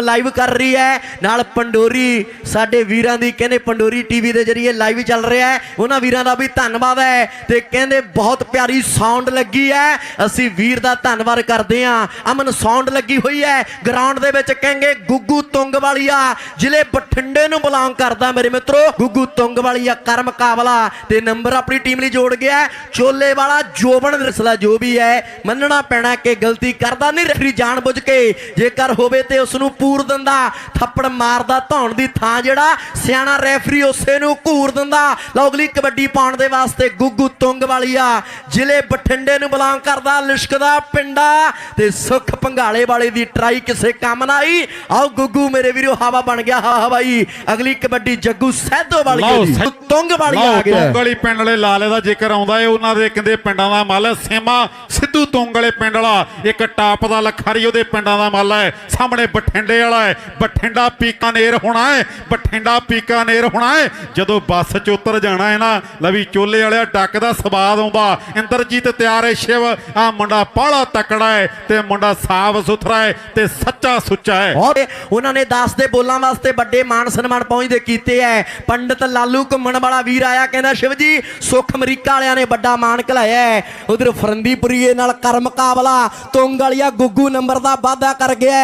Live ਕਰ ਰਹੀ ਹੈ। ਨਾਲ ਪੰਡੋਰੀ ਸਾਡੇ ਵੀਰਾਂ ਦੀ, ਕਹਿੰਦੇ ਪੰਡੋਰੀ ਟੀਵੀ ਦੇ ਜਰੀਏ ਲਾਈਵ ਚੱਲ ਰਿਹਾ ਹੈ। ਉਹਨਾਂ ਵੀਰਾਂ ਦਾ ਵੀ ਧੰਨਵਾਦ ਹੈ ਤੇ ਕਹਿੰਦੇ ਬਹੁਤ ਪਿਆਰੀ ਸਾਊਂਡ ਲੱਗੀ ਹੈ। ਅਸੀਂ ਵੀਰ ਦਾ ਧੰਨਵਾਦ ਕਰਦੇ ਹਾਂ। ਅਮਨ ਸਾਊਂਡ ਲੱਗੀ ਹੋਈ ਹੈ। ਗਰਾਊਂਡ ਦੇ ਵਿੱਚ ਕਹਿੰਗੇ ਗੁੱਗੂ ਤੁੰਗ ਵਾਲੀਆ ਜ਼ਿਲ੍ਹੇ ਬਠਿੰਡੇ ਨੂੰ ਬਿਲੋਂਗ ਕਰਦਾ ਮੇਰੇ ਮਿੱਤਰੋ। ਗੁੱਗੂ ਤੁੰਗ ਵਾਲੀਆ ਕਰ ਮੁਕਾਬਲਾ ਤੇ ਨੰਬਰ ਆਪਣੀ ਟੀਮ ਲਈ ਜੋੜ ਗਿਆ ਚੋਲੇ ਵਾਲਾ ਜੋਬਨ ਰਸਲਾ ਜੋ ਵੀ ਹੈ, ਮੰਨਣਾ ਪੈਣਾ ਕਿ ਗਲਤੀ ਕਰਦਾ ਨਹੀਂ। ਰੈਫਰੀ ਜਾਣਬੁੱਝ ਕੇ ਜੇਕਰ ਹੋਵੇ ਤੇ ਉਸ ਨੂੰ ਪੂਰ ਦਿੰਦਾ। ਥੱਪੜ ਮਾਰਦਾ ਧੌਣ ਦੀ ਥਾਂ ਜਿਹੜਾ ਸਿਆਣਾ ਰੈਫਰੀ ਉਸੇ ਨੂੰ ਘੂਰ ਦਿੰਦਾ। ਲਓ ਅਗਲੀ ਕਬੱਡੀ ਪਾਉਣ ਦੇ ਵਾਸਤੇ ਗੁੱਗੂ ਤੁੰਗ ਵਾਲੀਆ ਜ਼ਿਲ੍ਹੇ ਬਠਿੰਡੇ ਨੂੰ ਬਿਲੋਂਗ ਕਰਦਾ ਲਿਸ਼ਕਦਾ ਪਿੰਡਾ। ਤੇ ਸੁੱਖ ਪੰਘਾਲੇ ਵਾਲੇ ਦੀ ਟਰਾਈ ਕਿਸੇ ਕੰਮ ਨਾ ਆਈ ਆਓ ਗੁੱਗੂ ਮੇਰੇ ਵੀਰੋ ਹਵਾ ਬਣ ਗਿਆ ਹਵਾ ਹਵਾਈ। ਅਗਲੀ ਕਬੱਡੀ ਜੱਗੂ ਸੈਦੋ ਵਾਲੀ ਦੀ ਤੁੰਗ ਵਾਲੀ ਆ ਗਿਆ। ਤੁੰਗਲੀ ਪਿੰਡ ਵਾਲੇ ਲਾਲੇ ਦਾ ਜ਼ਿਕਰ ਆਉਂਦਾ ਏ। ਉਹਨਾਂ ਦੇ ਕਹਿੰਦੇ ਪਿੰਡਾਂ ਦਾ ਮੱਲ ਹੈ ਸੇਮਾ ਸਿੱਧੂ ਤੁੰਗਲੇ ਪਿੰਡ ਵਾਲਾ। ਇੱਕ ਟਾਪ ਦਾ ਲਖਾਰੀ ਉਹਦੇ ਪਿੰਡਾਂ ਦਾ ਮੱਲ ਹੈ। ਸਾਹਮਣੇ ਬਠਿੰਡੇ ਵਾਲਾ ਹੈ, ਬਠਿੰਡਾ ਪੀਕਾਨੇਰ ਹੋਣਾ ਹੈ, ਬਠਿੰਡਾ ਪੀਕਾਨੇਰ ਹੋਣਾ ਹੈ। ਜਦੋਂ ਬੱਸ 'ਚ ਉਤਰ ਜਾਣਾ ਹੈ ਨਾ ਲਵੀ ਚੋਲੇ ਵਾਲਿਆ ਡੱਕ ਦਾ ਸਵਾਦ ਆਉਂਦਾ। ਇੰਦਰਜੀਤ ਤਿਆਰ ਹੈ ਸ਼ਿਵ ਆ ਮੁੰਡਾ ਬਾਹਲਾ ਤਕੜਾ ਹੈ ਤੇ ਮੁੰਡਾ ਸਾਫ਼ ਸੁਥਰਾ ਹੈ ਤੇ ਸੱਚਾ ਸੁੱਚਾ ਹੈ। ਔਰ ਉਹਨਾਂ ਨੇ ਦਾਸ ਦੇ ਬੋਲਾਂ ਵਾਸਤੇ ਵੱਡੇ ਮਾਨ ਸਨਮਾਨ ਪਹੁੰਚਦੇ ਕੀਤੇ ਐ ਪੰਡਤ ਲਾਲੂ ਘੁੰਮਣ ਵਾਲਾ ਵੀਰ ਆਇਆ, ਕਹਿੰਦਾ, ਸ਼ਿਵ ਜੀ, ਸੁਖ ਅਮਰੀਕਾ ਵਾਲਿਆਂ ਨੇ ਵੱਡਾ ਮਾਨ ਘਲਾਇਆ ਉਧਰ ਫਰੰਦੀਪੁਰੀਏ ਨਾਲ ਕਰ ਮੁਕਾਬਲਾ ਤੁੰਗ ਵਾਲੀਆ ਗੁੱਗੂ ਨੰਬਰ ਦਾ ਵਾਅਦਾ ਕਰ ਗਿਆ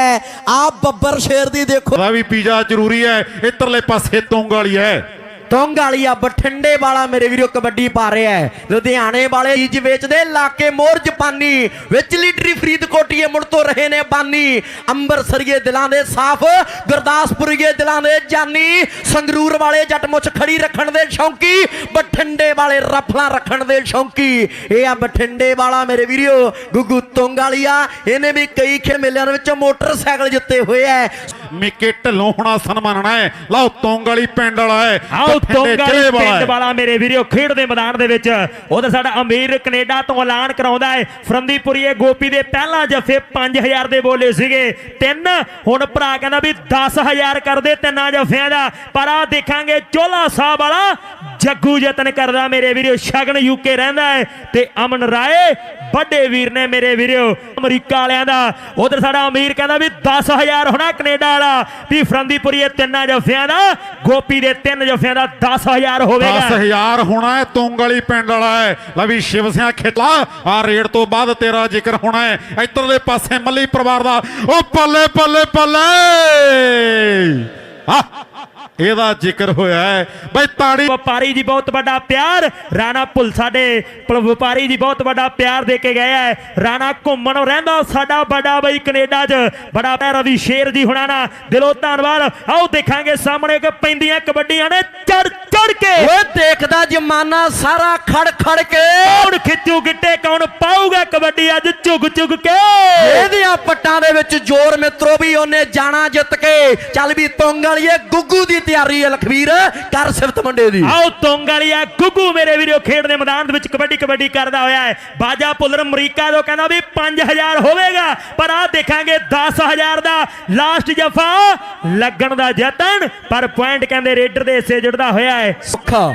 ਆ ਬੱਬਰ ਸ਼ੇਰ ਦੀ ਦੇਖੋ। ਵੀ ਪੀਜ਼ਾ ਜ਼ਰੂਰੀ ਹੈ ਇਧਰਲੇ ਪਾਸੇ ਤੁੰਗ ਵਾਲੀ ਹੈ। ਤੁੰਗ ਵਾਲੀਆ ਬਠਿੰਡੇ ਵਾਲਾ ਮੇਰੇ ਵੀਰੋ ਕਬੱਡੀ ਪਾ ਰਿਹਾ ਹੈ। ਲੁਧਿਆਣੇ ਵਾਲੇ ਚੀਜ਼ ਵੇਚਦੇ ਇਲਾਕੇ ਮੋਰ ਜਪਾਨੀ। ਵਿੱਚ ਲੀਡਰੀ ਫਰੀਦਕੋਟੀਏ ਮੁੜ ਤੋਂ ਰਹੇ ਨੇ ਬਾਨੀ। ਅੰਬਰਸਰੀਏ ਦਿਲਾਂ ਦੇ ਸਾਫ਼ ਗੁਰਦਾਸਪੁਰੀਏ ਦਿਲਾਂ ਦੇ ਜਾਨੀ। ਸੰਗਰੂਰ ਵਾਲੇ ਜੱਟ ਮੁੱਛ ਖੜੀ ਰੱਖਣ ਦੇ ਸ਼ੌਂਕੀ। ਬਠਿੰਡੇ ਵਾਲੇ ਰਫਲਾਂ ਰੱਖਣ ਦੇ ਸ਼ੌਂਕੀ। ਇਹ ਆ ਬਠਿੰਡੇ ਵਾਲਾ ਮੇਰੇ ਵੀਰੋ ਗੁੱਗੂ ਤੁੰਗ ਵਾਲੀਆ ਇਹਨੇ ਵੀ ਕਈ ਖੇ ਮੇਲਿਆਂ ਦੇ ਵਿੱਚ ਮੋਟਰਸਾਈਕਲ ਜਿੱਤੇ ਹੋਏ ਐ ਮਿੱਕੇ ਢੱਲੋਂ ਹੋਣਾ ਸਨਮਾਨਣਾ ਹੈ। ਲਓ ਤੁੰਗ ਵਾਲੀ ਪਿੰਡ ਵਾਲਾ ਹੈ। ਵਾਲਾ ਪਿੰਡ। ਵਾਲਾ ਮੇਰੇ ਵੀਰੋ ਖੇਡ ਦੇ ਮੈਦਾਨ ਦੇ ਵਿੱਚ। ਉਹਦਾ ਸਾਡਾ ਅਮੀਰ ਕੈਨੇਡਾ ਤੋਂ ਐਲਾਨ ਕਰਾਉਂਦਾ ਹੈ। ਫਰੰਦੀਪੁਰੀਏ ਗੋਪੀ ਦੇ ਪਹਿਲਾਂ ਜਫੇ 5000 ਦੇ ਬੋਲੇ ਸੀਗੇ। ਤਿੰਨ ਹੁਣ ਭਰਾ ਕਹਿੰਦਾ ਵੀ 10000 ਕਰਦੇ ਤਿੰਨਾਂ ਜਫਿਆਂ ਦਾ। ਪਰ ਆ ਦੇਖਾਂਗੇ ਚੋਲਾ ਸਾਹਿਬ ਵਾਲਾ ਜੱਗੂ ਯਤਨ ਕਰਦਾ ਮੇਰੇ ਵੀਰੋ ਸ਼ਗਨ ਯੂਕੇ ਰਹਿੰਦਾ ਹੈ। ਤੇ ਅਮਨ ਰਾਏ ਵੱਡੇ ਵੀਰ ਨੇ ਮੇਰੇ ਵੀਰੋ, ਅਮਰੀਕਾ ਵਾਲਿਆਂ ਦਾ। ਉਧਰ ਸਾਡਾ ਅਮੀਰ ਕਹਿੰਦਾ ਵੀ 10000 ਹੋਣਾ ਕੈਨੇਡਾ ਵਾਲਾ। ਵੀ ਫਰੰਦੀਪੁਰੀਏ ਤਿੰਨਾਂ ਜਫਿਆਂ ਦਾ, ਗੋਪੀ ਦੇ ਤਿੰਨ ਜਫਿਆਂ ਦਾ 10000 ਹੋਵੇਗਾ। 10000 ਹੋਣਾ ਹੈ, ਤੁੰਗ ਵਾਲੀ ਪਿੰਡ ਵਾਲਾ ਹੈ। ਵੀ ਸ਼ਿਵ ਸਿਆ ਖੇਤਲਾ ਆ ਰੇਡ ਤੋਂ ਬਾਅਦ ਤੇਰਾ ਜ਼ਿਕਰ ਹੋਣਾ ਹੈ। ਇੱਧਰਲੇ ਪਾਸੇ ਮੱਲੀ ਪਰਿਵਾਰ ਦਾ, ਉਹ ਪੱਲੇ ਪੱਲੇ ਪੱਲੇ! ਇਹਦਾ ਜ਼ਿਕਰ ਹੋਇਆ ਹੈ। ਬਈ ਤਾੜੀ ਵਪਾਰੀ ਜੀ ਬਹੁਤ ਵੱਡਾ ਪਿਆਰ ਰਾਣਾ ਭੁੱਲ ਸਾਡੇ ਵਪਾਰੀ ਜੀ ਬਹੁਤ ਵੱਡਾ ਪਿਆਰ ਦੇ ਕੇ ਗਏ ਹੈ। ਰਾਣਾ ਘੁੰਮਣ ਰਹਿੰਦਾ ਸਾਡਾ ਵੱਡਾ ਬਈ ਕੈਨੇਡਾ 'ਚ। ਬੜਾ ਪਿਆਰ ਰਵੀ ਸ਼ੇਰ ਜੀ ਹੁਣਾਂ ਦਾ ਦਿਲੋਂ ਧੰਨਵਾਦ। ਆਓ ਦੇਖਾਂਗੇ ਸਾਹਮਣੇ ਕਿ ਪੈਂਦੀਆਂ ਕਬੱਡੀਆਂ ਨੇ ਚੜ ਚੜ ਕੇ। ਓਏ ਦੇਖਦਾ ਜਮਾਨਾ ਸਾਰਾ ਖੜ ਖੜ ਕੇ। ਕੌਣ ਖਿੱਚੂ ਗਿੱਟੇ ਕੌਣ ਪਾਊਗਾ ਕਬੱਡੀ ਅੱਜ ਝੁਗ ਝੁਗ ਕੇ। ਇਹਦੀਆਂ ਪੱਟਾਂ ਦੇ ਵਿੱਚ ਜ਼ੋਰ ਮਿੱਤਰੋ ਵੀ ਉਹਨੇ ਜਾਣਾ ਜਿੱਤ ਕੇ। ਚੱਲ ਵੀ ਤੁੰਗ ਵਾਲੀਏ ਗੁੱਗੂ ਦੀ ਤਿਆਰੀ ਹੈ ਲਖਵੀਰ। ਕਰ ਸਿਫਤ ਮੁੰਡੇ ਦੀ। ਆਓ ਤੋਂਗਲੀਆ ਗੁੱਗੂ ਮੇਰੇ ਵੀਰੋ ਖੇਡ ਦੇ ਮੈਦਾਨ ਦੇ ਵਿੱਚ ਕਬੱਡੀ ਕਬੱਡੀ ਕਰਦਾ ਹੋਇਆ ਹੈ। ਬਾਜਾ ਪੁੱਲਰ ਅਮਰੀਕਾ ਤੋਂ ਕਹਿੰਦਾ ਵੀ 5000 ਹੋਵੇਗਾ ਪਰ ਆ ਦੇਖਾਂਗੇ 10000 ਦਾ ਲਾਸਟ ਜਫਾ। ਲੱਗਣ ਦਾ ਯਤਨ ਪਰ ਪੁਆਇੰਟ ਕਹਿੰਦੇ ਰੇਡਰ ਦੇ ਹਿੱਸੇ ਜੁੜਦਾ ਹੋਇਆ ਹੈ। ਸੁੱਖਾ